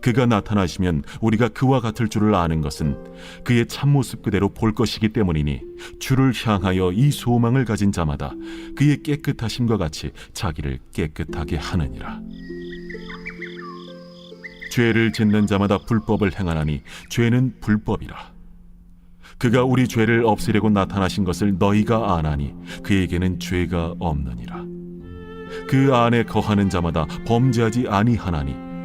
그가 나타나시면 우리가 그와 같을 줄을 아는 것은 그의 참모습 그대로 볼 것이기 때문이니 주를 향하여 이 소망을 가진 자마다 그의 깨끗하심과 같이 자기를 깨끗하게 하느니라. 죄를 짓는 자마다 불법을 행하나니 죄는 불법이라. 그가 우리 죄를 없애려고 나타나신 것을 너희가 아나니 그에게는 죄가 없느니라. 그 안에 거하는 자마다 범죄하지 아니하나니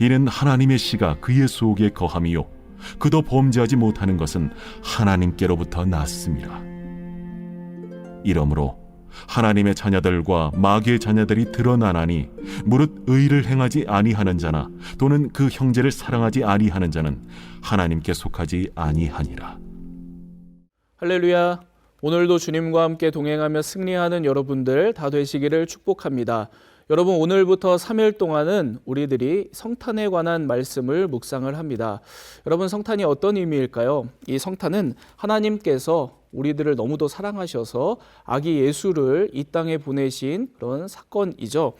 이는 하나님의 씨가 그의 속에 거함이요 그도 범죄하지 못하는 것은 하나님께로부터 났습니다. 이러므로 하나님의 자녀들과 마귀의 자녀들이 드러나나니 무릇 의를 행하지 아니하는 자나 또는 그 형제를 사랑하지 아니하는 자는 하나님께 속하지 아니하니라. 할렐루야. 오늘도 주님과 함께 동행하며 승리하는 여러분들 다 되시기를 축복합니다. 여러분 오늘부터 3일 동안은 우리들이 성탄에 관한 말씀을 묵상을 합니다. 여러분 성탄이 어떤 의미일까요? 이 성탄은 하나님께서 우리들을 너무도 사랑하셔서 아기 예수를 이 땅에 보내신 그런 사건이죠.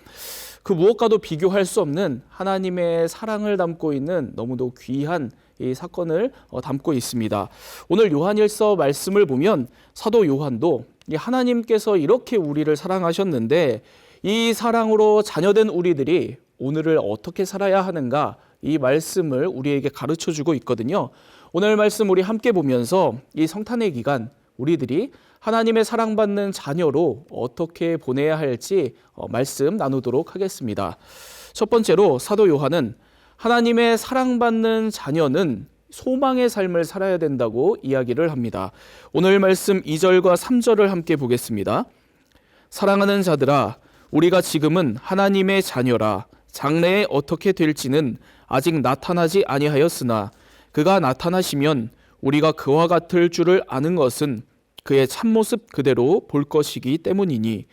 그 무엇과도 비교할 수 없는 하나님의 사랑을 담고 있는 너무도 귀한 이 사건을 어, 담고 있습니다. 오늘 요한일서 말씀을 보면 사도 요한도 이 하나님께서 이렇게 우리를 사랑하셨는데 이 사랑으로 자녀된 우리들이 오늘을 어떻게 살아야 하는가 이 말씀을 우리에게 가르쳐 주고 있거든요. 오늘 말씀 우리 함께 보면서 이 성탄의 기간 우리들이 하나님의 사랑받는 자녀로 어떻게 보내야 할지 어, 말씀 나누도록 하겠습니다. 첫 번째로 사도 요한은 하나님의 사랑받는 자녀는 소망의 삶을 살아야 된다고 이야기를 합니다. 오늘 말씀 2절과 3절을 함께 보겠습니다. 사랑하는 자들아 우리가 지금은 하나님의 자녀라 장래에 어떻게 될지는 아직 나타나지 아니하였으나 그가 나타나시면 우리가 그와 같을 줄을 아는 것은 그의 참모습 그대로 볼 것이기 때문이니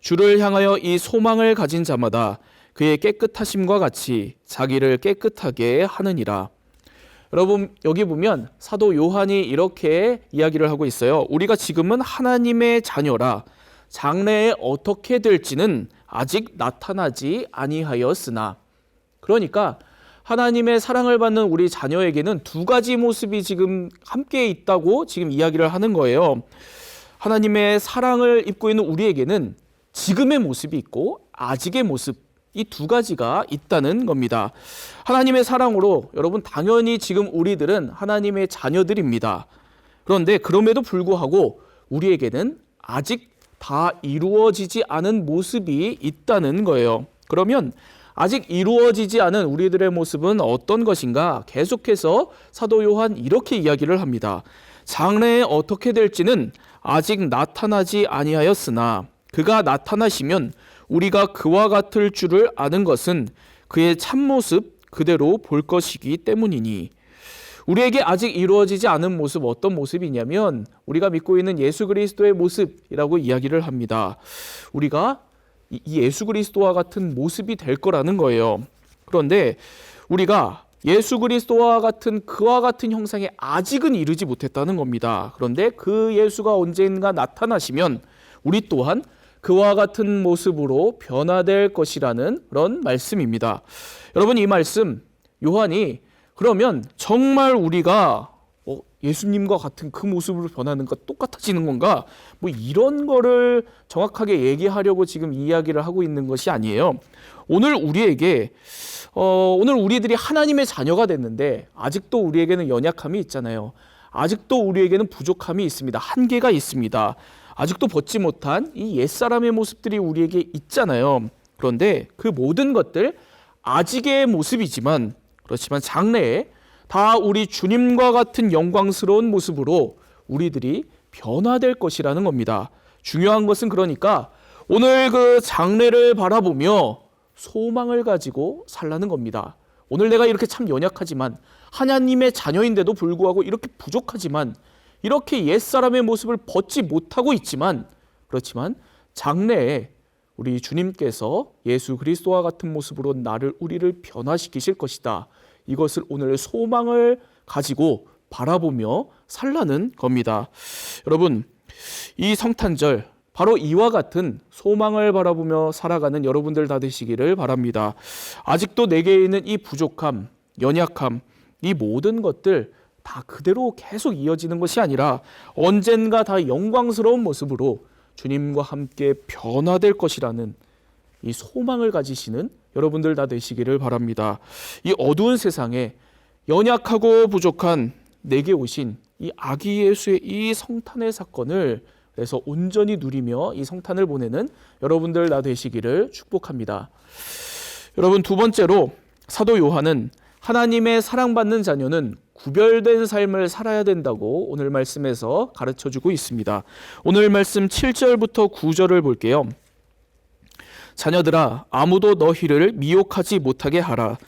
주를 향하여 이 소망을 가진 자마다 그의 깨끗하심과 같이 자기를 깨끗하게 하느니라. 여러분 여기 보면 사도 요한이 이렇게 이야기를 하고 있어요. 우리가 지금은 하나님의 자녀라 장래에 어떻게 될지는 아직 나타나지 아니하였으나 그러니까 하나님의 사랑을 받는 우리 자녀에게는 두 가지 모습이 지금 함께 있다고 지금 이야기를 하는 거예요. 하나님의 사랑을 입고 있는 우리에게는 지금의 모습이 있고 아직의 모습 이 두 가지가 있다는 겁니다. 하나님의 사랑으로 여러분 당연히 지금 우리들은 하나님의 자녀들입니다. 그런데 그럼에도 불구하고 우리에게는 아직 다 이루어지지 않은 모습이 있다는 거예요. 그러면 아직 이루어지지 않은 우리들의 모습은 어떤 것인가? 계속해서 사도 요한 이렇게 이야기를 합니다. 장래에 어떻게 될지는 아직 나타나지 아니하였으나 그가 나타나시면 우리가 그와 같을 줄을 아는 것은 그의 참모습 그대로 볼 것이기 때문이니 우리에게 아직 이루어지지 않은 모습 어떤 모습이냐면 우리가 믿고 있는 예수 그리스도의 모습이라고 이야기를 합니다. 우리가 이 예수 그리스도와 같은 모습이 될 거라는 거예요. 그런데 우리가 예수 그리스도와 같은 그와 같은 형상에 아직은 이르지 못했다는 겁니다. 그런데 그 예수가 언젠가 나타나시면 우리 또한 그와 같은 모습으로 변화될 것이라는 그런 말씀입니다. 여러분 이 말씀 요한이 그러면 정말 우리가 어, 예수님과 같은 그 모습으로 변하는 것 똑같아지는 건가? 뭐 이런 거를 정확하게 얘기하려고 지금 이야기를 하고 있는 것이 아니에요. 오늘 우리에게 어, 오늘 우리들이 하나님의 자녀가 됐는데 아직도 우리에게는 연약함이 있잖아요. 아직도 우리에게는 부족함이 있습니다. 한계가 있습니다. 아직도 벗지 못한 이 옛사람의 모습들이 우리에게 있잖아요. 그런데 그 모든 것들 아직의 모습이지만 그렇지만 장래에 다 우리 주님과 같은 영광스러운 모습으로 우리들이 변화될 것이라는 겁니다. 중요한 것은 그러니까 오늘 그 장래를 바라보며 소망을 가지고 살라는 겁니다. 오늘 내가 이렇게 참 연약하지만 하나님의 자녀인데도 불구하고 이렇게 부족하지만 이렇게 옛사람의 모습을 벗지 못하고 있지만 그렇지만 장래에 우리 주님께서 예수 그리스도와 같은 모습으로 나를 우리를 변화시키실 것이다. 이것을 오늘 소망을 가지고 바라보며 살라는 겁니다. 여러분, 이 성탄절 바로 이와 같은 소망을 바라보며 살아가는 여러분들 다 되시기를 바랍니다. 아직도 내게 있는 이 부족함, 연약함, 이 모든 것들 다 그대로 계속 이어지는 것이 아니라 언젠가 다 영광스러운 모습으로 주님과 함께 변화될 것이라는 이 소망을 가지시는 여러분들 다 되시기를 바랍니다. 이 어두운 세상에 연약하고 부족한 내게 오신 이 아기 예수의 이 성탄의 사건을 그래서 온전히 누리며 이 성탄을 보내는 여러분들 다 되시기를 축복합니다. 여러분 두 번째로 사도 요한은 하나님의 사랑받는 자녀는 구별된 삶을 살아야 된다고 오늘 말씀에서 가르쳐 주고 있습니다. 오늘 말씀 7절부터 9절을 볼게요. 자녀들아 아무도 너희를 미혹하지 못하게 하라.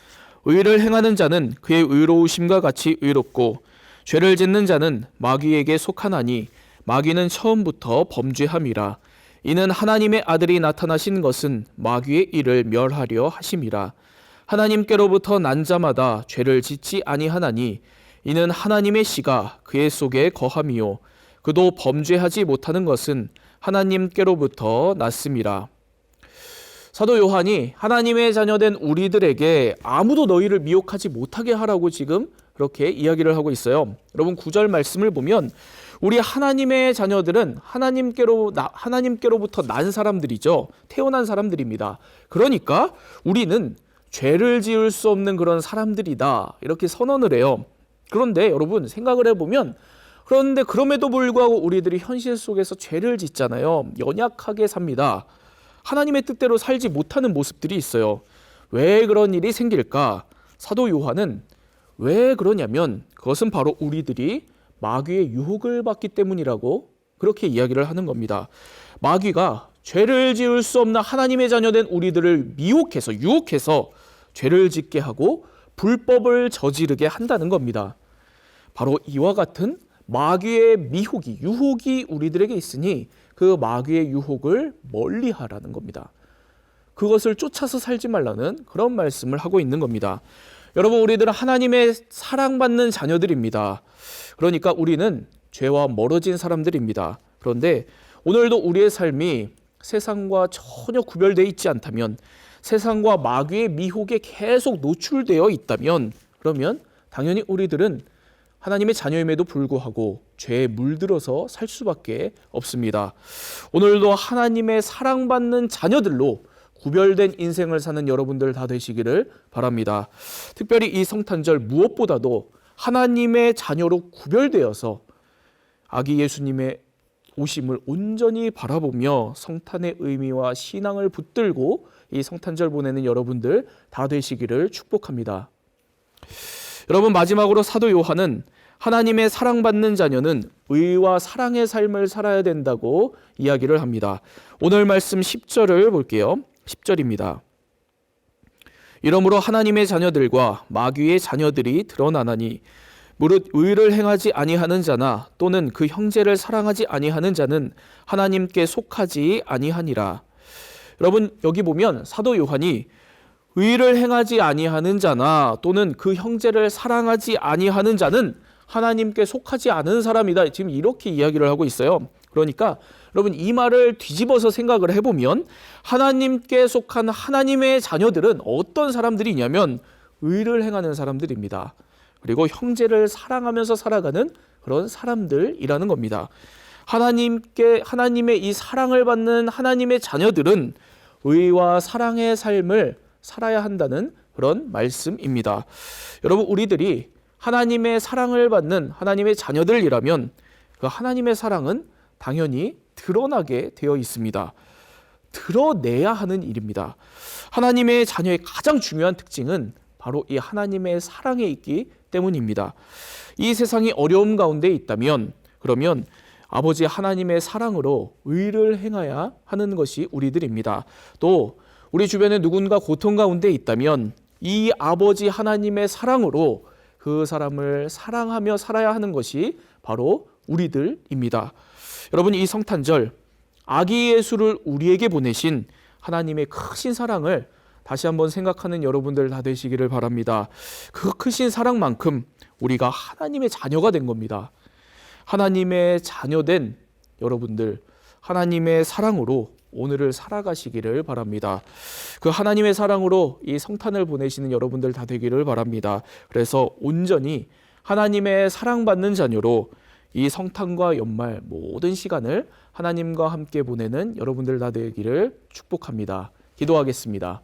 의를 행하는 자는 그의 의로우심과 같이 의롭고 죄를 짓는 자는 마귀에게 속하나니 마귀는 처음부터 범죄함이라. 이는 하나님의 아들이 나타나신 것은 마귀의 일을 멸하려 하심이라. 하나님께로부터 난 자마다 죄를 짓지 아니하나니 이는 하나님의 씨가 그의 속에 거함이요 그도 범죄하지 못하는 것은 하나님께로부터 났음이라. 사도 요한이 하나님의 자녀된 우리들에게 아무도 너희를 미혹하지 못하게 하라고 지금 그렇게 이야기를 하고 있어요. 여러분 구절 말씀을 보면 우리 하나님의 자녀들은 하나님께로 나, 하나님께로부터 난 사람들이죠. 태어난 사람들입니다. 그러니까 우리는 죄를 지을 수 없는 그런 사람들이다. 이렇게 선언을 해요. 그런데 여러분 생각을 해보면 그런데 그럼에도 불구하고 우리들이 현실 속에서 죄를 짓잖아요. 연약하게 삽니다. 하나님의 뜻대로 살지 못하는 모습들이 있어요. 왜 그런 일이 생길까? 사도 요한은 왜 그러냐면 그것은 바로 우리들이 마귀의 유혹을 받기 때문이라고 그렇게 이야기를 하는 겁니다. 마귀가 죄를 지을 수 없는 하나님의 자녀된 우리들을 미혹해서 유혹해서 죄를 짓게 하고 불법을 저지르게 한다는 겁니다. 바로 이와 같은 마귀의 미혹이 유혹이 우리들에게 있으니 그 마귀의 유혹을 멀리 하라는 겁니다. 그것을 쫓아서 살지 말라는 그런 말씀을 하고 있는 겁니다. 여러분 우리들은 하나님의 사랑받는 자녀들입니다. 그러니까 우리는 죄와 멀어진 사람들입니다. 그런데 오늘도 우리의 삶이 세상과 전혀 구별되어 있지 않다면 세상과 마귀의 미혹에 계속 노출되어 있다면 그러면 당연히 우리들은 하나님의 자녀임에도 불구하고 죄에 물들어서 살 수밖에 없습니다. 오늘도 하나님의 사랑받는 자녀들로 구별된 인생을 사는 여러분들 다 되시기를 바랍니다. 특별히 이 성탄절 무엇보다도 하나님의 자녀로 구별되어서 아기 예수님의 오심을 온전히 바라보며 성탄의 의미와 신앙을 붙들고 이 성탄절 보내는 여러분들 다 되시기를 축복합니다. 여러분 마지막으로 사도 요한은 하나님의 사랑받는 자녀는 의와 사랑의 삶을 살아야 된다고 이야기를 합니다. 오늘 말씀 10절을 볼게요. 10절입니다. 이러므로 하나님의 자녀들과 마귀의 자녀들이 드러나나니 무릇 의를 행하지 아니하는 자나 또는 그 형제를 사랑하지 아니하는 자는 하나님께 속하지 아니하니라. 여러분 여기 보면 사도 요한이 의를 행하지 아니하는 자나 또는 그 형제를 사랑하지 아니하는 자는 하나님께 속하지 않은 사람이다. 지금 이렇게 이야기를 하고 있어요. 그러니까 여러분 이 말을 뒤집어서 생각을 해보면 하나님께 속한 하나님의 자녀들은 어떤 사람들이냐면 의를 행하는 사람들입니다. 그리고 형제를 사랑하면서 살아가는 그런 사람들이라는 겁니다. 하나님께 하나님의 이 사랑을 받는 하나님의 자녀들은 의와 사랑의 삶을 살아야 한다는 그런 말씀입니다. 여러분 우리들이 하나님의 사랑을 받는 하나님의 자녀들이라면 그 하나님의 사랑은 당연히 드러나게 되어 있습니다. 드러내야 하는 일입니다. 하나님의 자녀의 가장 중요한 특징은 바로 이 하나님의 사랑에 있기 때문입니다. 이 세상이 어려움 가운데 있다면 그러면 아버지 하나님의 사랑으로 의를 행해야 하는 것이 우리들입니다. 또 우리 주변에 누군가 고통 가운데 있다면 이 아버지 하나님의 사랑으로 그 사람을 사랑하며 살아야 하는 것이 바로 우리들입니다. 여러분 이 성탄절 아기 예수를 우리에게 보내신 하나님의 크신 사랑을 다시 한번 생각하는 여러분들 다 되시기를 바랍니다. 그 크신 사랑만큼 우리가 하나님의 자녀가 된 겁니다. 하나님의 자녀된 여러분들, 하나님의 사랑으로 오늘을 살아가시기를 바랍니다. 그 하나님의 사랑으로 이 성탄을 보내시는 여러분들 다 되기를 바랍니다. 그래서 온전히 하나님의 사랑받는 자녀로 이 성탄과 연말 모든 시간을 하나님과 함께 보내는 여러분들 다 되기를 축복합니다. 기도하겠습니다.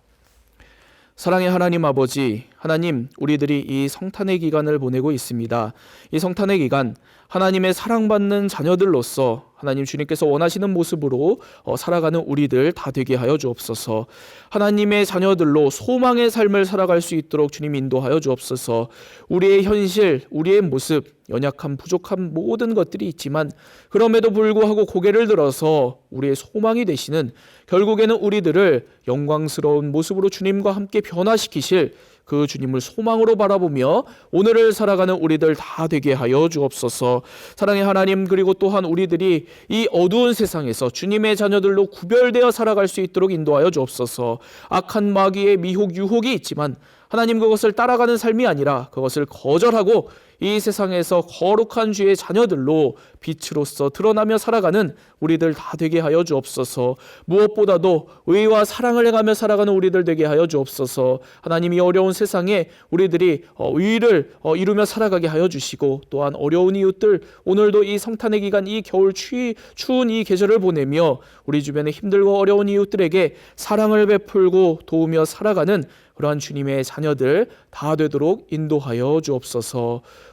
사랑의 하나님 아버지, 하나님, 우리들이 이 성탄의 기간을 보내고 있습니다. 이 성탄의 기간, 하나님의 사랑받는 자녀들로서 하나님 주님께서 원하시는 모습으로 어, 살아가는 우리들 다 되게 하여 주옵소서. 하나님의 자녀들로 소망의 삶을 살아갈 수 있도록 주님 인도하여 주옵소서. 우리의 현실, 우리의 모습, 연약한 부족한 모든 것들이 있지만 그럼에도 불구하고 고개를 들어서 우리의 소망이 되시는 결국에는 우리들을 영광스러운 모습으로 주님과 함께 변화시키실 그 주님을 소망으로 바라보며 오늘을 살아가는 우리들 다 되게 하여 주옵소서. 사랑의 하나님 그리고 또한 우리들이 이 어두운 세상에서 주님의 자녀들로 구별되어 살아갈 수 있도록 인도하여 주옵소서. 악한 마귀의 미혹 유혹이 있지만 하나님 그것을 따라가는 삶이 아니라 그것을 거절하고 이 세상에서 거룩한 주의 자녀들로 빛으로서 드러나며 살아가는 우리들 다 되게 하여 주옵소서. 무엇보다도 의와 사랑을 행하며 살아가는 우리들 되게 하여 주옵소서. 하나님이 어려운 세상에 우리들이 어, 의를 어, 이루며 살아가게 하여 주시고 또한 어려운 이웃들 오늘도 이 성탄의 기간 이 겨울 추위, 추운 이 계절을 보내며 우리 주변에 힘들고 어려운 이웃들에게 사랑을 베풀고 도우며 살아가는 그러한 주님의 자녀들 다 되도록 인도하여 주옵소서.